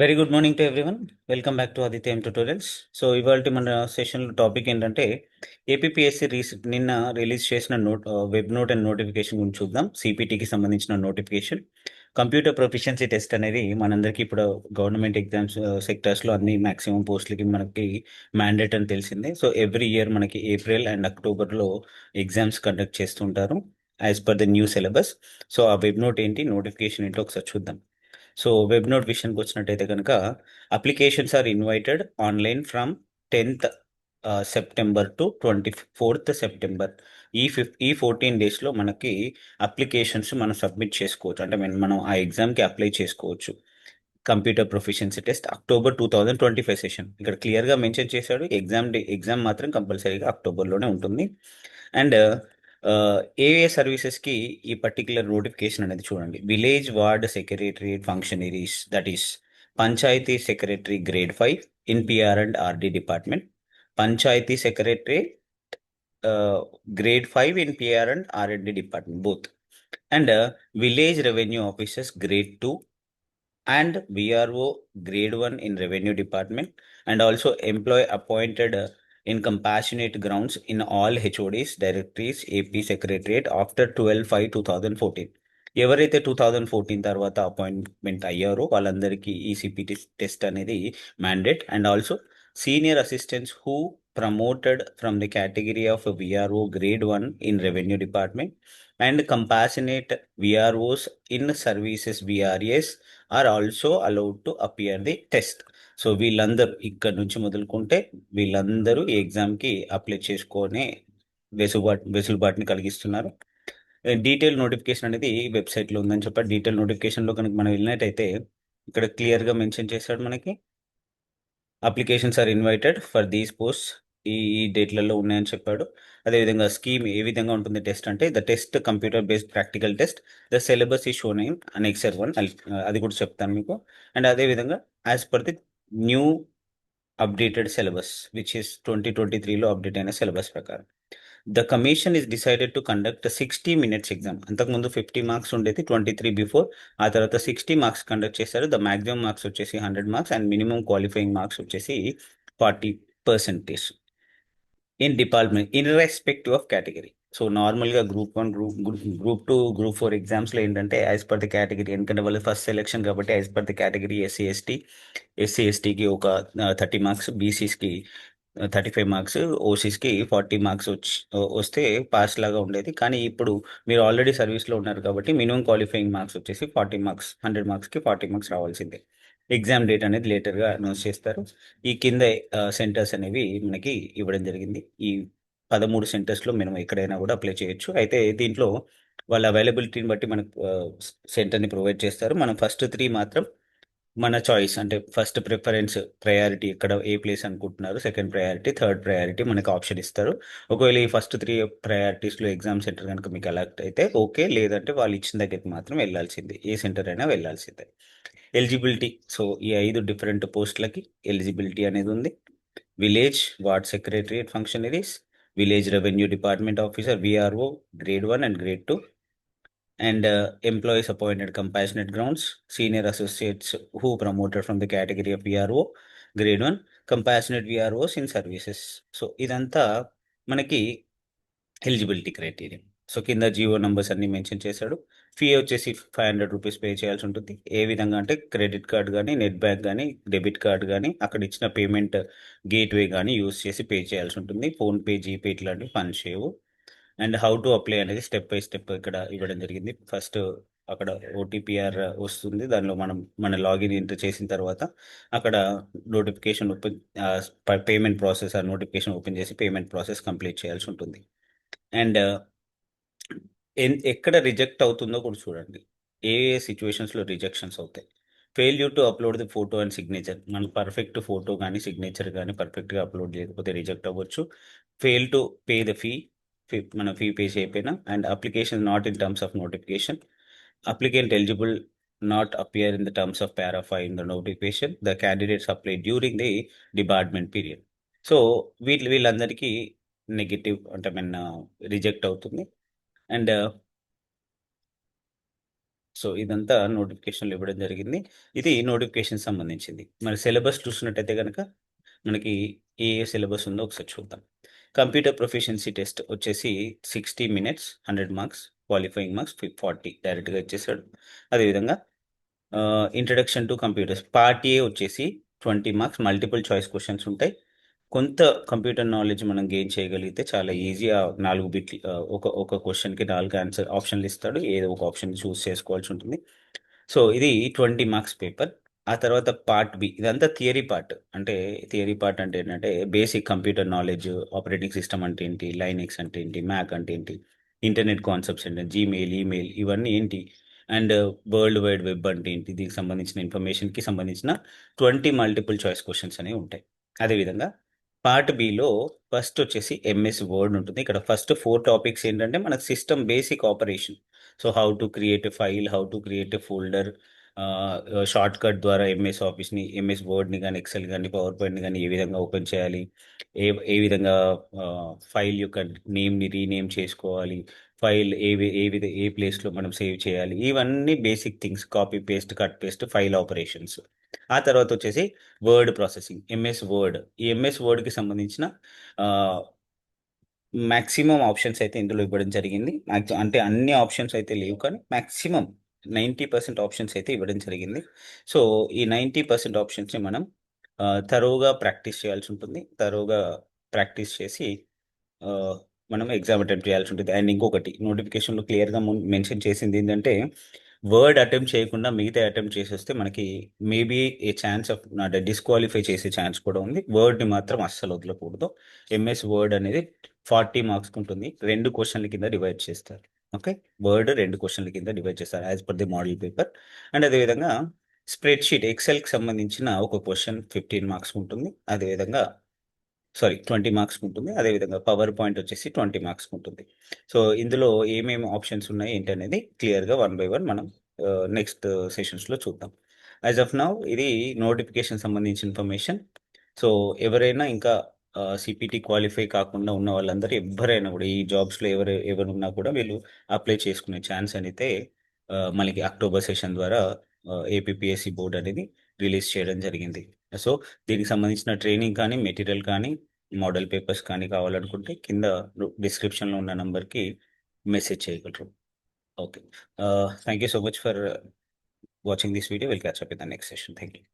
Very good morning to everyone welcome back to Adityam tutorials so ఇవాళ మన session topic ఏంటంటే A P S C recent నిన్న release చేసిన note web note and notification గురించి చూద్దాం. సిపిటికి సంబంధించిన నోటిఫికేషన్ కంప్యూటర్ ప్రొఫిషియన్సీ టెస్ట్ అనేది మనందరికీ ఇప్పుడు గవర్నమెంట్ ఎగ్జామ్స్ సెక్టర్స్లో అన్ని మాక్సిమం పోస్టులకి మనకి మ్యాండేట్ అని తెలిసిందే. సో ఎవ్రీ ఇయర్ మనకి ఏప్రిల్ అండ్ అక్టోబర్లో ఎగ్జామ్స్ కండక్ట్ చేస్తుంటారు as per the new syllabus so ఆ వెబ్ నోట్ ఏంటి నోటిఫికేషన్ ఏంటో ఒకసారి చూద్దాం. సో వెబ్ నోట్ విషయానికి వచ్చినట్టయితే కనుక applications are invited online from tenth September to twenty fourth September. ఈ ఫిఫ్ ఈ ఫోర్టీన్ డేస్లో మనకి అప్లికేషన్స్ మనం సబ్మిట్ చేసుకోవచ్చు. అంటే మనం మనం ఆ ఎగ్జామ్కి అప్లై చేసుకోవచ్చు. Computer proficiency test October two thousand twenty five session. ఇక్కడ క్లియర్గా మెన్షన్ చేశాడు ఎగ్జామ్ డే ఎగ్జామ్ మాత్రం కంపల్సరీగా అక్టోబర్లోనే ఉంటుంది. అండ్ ఏఏ సర్వీసెస్కి ఈ పర్టికులర్ నోటిఫికేషన్ అనేది చూడండి village ward secretariat functionaries that is panchayat secretary grade five in PR and RD department panchayat secretary grade five in PR and RMD department both and village revenue officers grade two and VRO grade 1 in revenue department and also employee appointed uh, in compassionate grounds in all HODs, directories, AP secretariat after 12-5-2014. ఎవరైతే two thousand fourteen తర్వాత appointment అయ్యారో వాళ్ళందరికీ ఈ CPT test అనేది mandate and also senior assistants who promoted from the category of VRO grade one in revenue department and compassionate VROs in services VRAs are also allowed to appear the test so వీళ్ళందరూ ఇక్కడ నుంచి మొదలుకుంటే వీళ్ళందరూ ఈ ఎగ్జామ్కి apply చేసుకొని వెసులుబాటు వెసులుబాటుని కలిగిస్తున్నారు. Detail notification అనేది వెబ్సైట్లో ఉందని చెప్పారు డీటెయిల్ నోటిఫికేషన్లో కనుక మనం వెళ్ళినట్టయితే ఇక్కడ క్లియర్గా మెన్షన్ చేశాడు మనకి. Applications are invited for these post ఈ ఈ డేట్లలో ఉన్నాయని చెప్పాడు. అదేవిధంగా స్కీమ్ ఏ విధంగా ఉంటుంది టెస్ట్ అంటే the test computer based practical test the syllabus is shown in next one అది కూడా చెప్తాను మీకు. అండ్ అదేవిధంగా as per the new updated syllabus which is twenty twenty త్రీలో అప్డేట్ అయిన సిలబస్ ప్రకారం. The commission is decided to conduct sixty minutes exam అంతకుముందు fifty marks ఉండేది ట్వంటీ త్రీ బిఫోర్ ఆ తర్వాత సిక్స్టీ మార్క్స్ కండక్ట్ చేశారు. ద మాక్సిమం మార్క్స్ వచ్చేసి hundred marks and minimum qualifying marks వచ్చేసి forty percentage in department in respective of category so నార్మల్గా group one group group two group four ఎగ్జామ్స్లో ఏంటంటే as per the category ఎందుకంటే వాళ్ళు first selection కాబట్టి as per the category SC ST SC ఎస్టీకి ఒక thirty marks బీసీస్కి thirty five marks ఓసీస్కి ఫార్టీ మార్క్స్ వచ్చి వస్తే పాస్ లాగా ఉండేది. కానీ ఇప్పుడు మీరు ఆల్రెడీ సర్వీస్లో ఉన్నారు కాబట్టి మినిమం క్వాలిఫైయింగ్ మార్క్స్ వచ్చేసి ఫార్టీ మార్క్స్ హండ్రెడ్ మార్క్స్కి ఫార్టీ మార్క్స్ రావాల్సిందే. ఎగ్జామ్ డేట్ అనేది లేటర్గా అనౌన్స్ చేస్తారు. ఈ కింద సెంటర్స్ అనేవి మనకి ఇవ్వడం జరిగింది. ఈ పదమూడు సెంటర్స్లో మనం ఎక్కడైనా కూడా అప్లై చేయొచ్చు. అయితే దీంట్లో వాళ్ళ అవైలబిలిటీని బట్టి మనకు సెంటర్ని ప్రొవైడ్ చేస్తారు. మనం ఫస్ట్ త్రీ మాత్రం మన చాయిస్ అంటే ఫస్ట్ ప్రిఫరెన్స్ ప్రయారిటీ ఎక్కడ ఏ ప్లేస్ అనుకుంటున్నారు సెకండ్ ప్రయారిటీ థర్డ్ ప్రయారిటీ మనకు ఆప్షన్ ఇస్తారు. ఒకవేళ ఈ ఫస్ట్ త్రీ ప్రయారిటీస్లో ఎగ్జామ్ సెంటర్ కనుక మీకు అలెక్ట్ అయితే ఓకే లేదంటే వాళ్ళు ఇచ్చిన దగ్గరికి మాత్రం వెళ్ళాల్సిందే. ఏ సెంటర్ అయినా వెళ్ళాల్సిందే. ఎలిజిబిలిటీ సో ఈ ఐదు డిఫరెంట్ పోస్టులకి ఎలిజిబిలిటీ అనేది ఉంది. Village ward secretariat functionaries village revenue department officer VRO grade one and grade two and employees appointed compassionate grounds senior associates who promoted from the category of VRO grade one compassionate VROs in services so ఇదంతా మనకి eligibility criteria So కింద G O numbers అన్ని mention చేశాడు. Fee వచ్చేసి five hundred rupees pay చేయాల్సి ఉంటుంది. ఏ విధంగా అంటే క్రెడిట్ కార్డ్ కానీ నెట్ బ్యాంక్ కానీ డెబిట్ కార్డ్ కానీ అక్కడ ఇచ్చిన పేమెంట్ గేట్వే కానీ యూస్ చేసి పే చేయాల్సి ఉంటుంది. ఫోన్పే జీపే ఇట్లాంటివి పని చేయవు. అండ్ హౌ టు అప్లై అనేది స్టెప్ బై స్టెప్ ఇక్కడ ఇవ్వడం జరిగింది. ఫస్ట్ అక్కడ ఓటీపీఆర్ వస్తుంది. దానిలో మనం మన లాగిన్ ఎంటర్ చేసిన తర్వాత అక్కడ నోటిఫికేషన్ ఓపెన్ పేమెంట్ ప్రాసెస్ ఆ నోటిఫికేషన్ ఓపెన్ చేసి పేమెంట్ ప్రాసెస్ కంప్లీట్ చేయాల్సి ఉంటుంది. అండ్ ఎక్కడ రిజెక్ట్ అవుతుందో కూడా చూడండి. ఏ ఏ సిచ్యువేషన్స్లో రిజెక్షన్స్ అవుతాయి. Failure to upload the photo and signature మన పర్ఫెక్ట్ ఫోటో కానీ సిగ్నేచర్ కానీ పర్ఫెక్ట్గా అప్లోడ్ చేయకపోతే రిజెక్ట్ అవ్వచ్చు. Fail to pay the fee fee మన ఫీ పే చేయకపోయినా. And application not in terms of notification applicant eligible not appear in the terms of పారాఫై in the notification the candidates apply during the department period so వీటి వీళ్ళందరికీ negative అంటే mean reject అవుతుంది. And so ఇదంతా నోటిఫికేషన్లు ఇవ్వడం జరిగింది. ఇది notification సంబంధించింది. మరి సిలబస్ చూసినట్టయితే కనుక మనకి ఏ ఏ సిలబస్ ఉందో ఒకసారి చూద్దాం. కంప్యూటర్ ప్రొఫిషియన్సీ టెస్ట్ వచ్చేసి sixty minutes hundred marks qualifying marks forty డైరెక్ట్గా ఇచ్చేసాడు. అదేవిధంగా introduction to computers. Part A వచ్చేసి twenty marks multiple choice questions ఉంటాయి. కొంత కంప్యూటర్ నాలెడ్జ్ మనం గెయిన్ చేయగలిగితే చాలా ఈజీ ఆ నాలుగు బిట్ ఒక ఒక క్వశ్చన్కి నాలుగు ఆన్సర్ ఆప్షన్లు ఇస్తాడు. ఏదో ఒక ఆప్షన్ చూస్ చేసుకోవాల్సి ఉంటుంది. సో ఇది ట్వంటీ మార్క్స్ పేపర్ ఆ తర్వాత పార్ట్ బి ఇదంతా థియరీ పార్ట్ అంటే థియరీ పార్ట్ అంటే ఏంటంటే basic computer knowledge operating system అంటే ఏంటి లైనెక్స్ అంటే ఏంటి మ్యాక్ అంటే ఏంటి ఇంటర్నెట్ కాన్సెప్ట్స్ అంటే జీమెయిల్ ఈమెయిల్ ఇవన్నీ ఏంటి అండ్ వరల్డ్ వైడ్ వెబ్ అంటే ఏంటి దీనికి సంబంధించిన ఇన్ఫర్మేషన్కి సంబంధించిన ట్వంటీ మల్టిపుల్ చాయిస్ క్వశ్చన్స్ అనేవి ఉంటాయి. అదేవిధంగా పార్ట్ బిలో ఫస్ట్ వచ్చేసి ఎంఎస్ వర్డ్ ఉంటుంది. ఇక్కడ ఫస్ట్ ఫోర్ టాపిక్స్ ఏంటంటే మనకు system basic operation. So how to create file how to create folder shortcut ద్వారా ఎంఎస్ ఆఫీస్ని ఎంఎస్ వర్డ్ని కానీ ఎక్సెల్ కానీ పవర్ పాయింట్ని కానీ ఏ విధంగా ఓపెన్ చేయాలి? ఏ ఏ విధంగా ఫైల్ యొక్క నేమ్ని రీనేమ్ చేసుకోవాలి? ఫైల్ ఏ ఏ విధ ఏ ప్లేస్లో మనం సేవ్ చేయాలి? ఇవన్నీ basic things. Copy paste cut paste file operations. ఆ తర్వాత వచ్చేసి వర్డ్ ప్రాసెసింగ్. MS Word. ఈ ఎంఎస్ వర్డ్కి సంబంధించిన మ్యాక్సిమం ఆప్షన్స్ అయితే ఇందులో ఇవ్వడం జరిగింది. Maxi- అంటే అన్ని ఆప్షన్స్ అయితే లేవు కానీ మ్యాక్సిమం నైంటీ పర్సెంట్ ఆప్షన్స్ అయితే ఇవ్వడం జరిగింది. సో ఈ నైంటీ పర్సెంట్ ఆప్షన్స్ని మనం తరువుగా ప్రాక్టీస్ చేయాల్సి ఉంటుంది. తరువుగా ప్రాక్టీస్ చేసి మనం ఎగ్జామ్ అటెంప్ట్ చేయాల్సి ఉంటుంది. అండ్ ఇంకొకటి నోటిఫికేషన్లో క్లియర్గా మెన్షన్ చేసింది ఏంటంటే వర్డ్ అటెంప్ట్ చేయకుండా మిగతా అటెంప్ట్ చేసి వస్తే మనకి మేబీ ఏ ఛాన్స్ ఆఫ్ అంటే డిస్క్వాలిఫై చేసే ఛాన్స్ కూడా ఉంది. వర్డ్ని మాత్రం అస్సలు వదలకూడదు. ఎంఎస్ వర్డ్ అనేది ఫార్టీ మార్క్స్ ఉంటుంది. రెండు క్వశ్చన్ల కింద డివైడ్ చేస్తారు. ఓకే వర్డ్ రెండు క్వశ్చన్ల కింద డివైడ్ చేస్తారు as per the model paper and అదేవిధంగా స్ప్రెడ్షీట్ ఎక్సెల్కి సంబంధించిన ఒక క్వశ్చన్ ఫిఫ్టీన్ మార్క్స్ ఉంటుంది. అదేవిధంగా సారీ ట్వంటీ మార్క్స్ ఉంటుంది. అదేవిధంగా పవర్ పాయింట్ వచ్చేసి ట్వంటీ మార్క్స్ ఉంటుంది. సో ఇందులో ఏమేమి ఆప్షన్స్ ఉన్నాయి ఏంటి అనేది క్లియర్గా వన్ బై వన్ మనం uh, నెక్స్ట్ సెషన్స్లో చూద్దాం. యాజ్ ఆఫ్ నౌ ఇది నోటిఫికేషన్ సంబంధించిన ఇన్ఫర్మేషన్ సో ఎవరైనా ఇంకా సిపిటి క్వాలిఫై కాకుండా ఉన్న వాళ్ళందరూ ఎవరైనా కూడా ఈ జాబ్స్లో ఎవరు ఎవరు ఉన్నా కూడా వీళ్ళు అప్లై చేసుకునే ఛాన్స్ అయితే మనకి అక్టోబర్ సెషన్ ద్వారా ఏపీఎస్సి బోర్డ్ అనేది రిలీజ్ చేయడం జరిగింది. సో దీనికి సంబంధించిన ట్రైనింగ్ కానీ మెటీరియల్ కానీ మోడల్ పేపర్స్ కానీ కావాలనుకుంటే కింద డిస్క్రిప్షన్లో ఉన్న నంబర్కి మెసేజ్ చేయగలరు. Okay thank you so much for watching this video will catch up in the next session thank you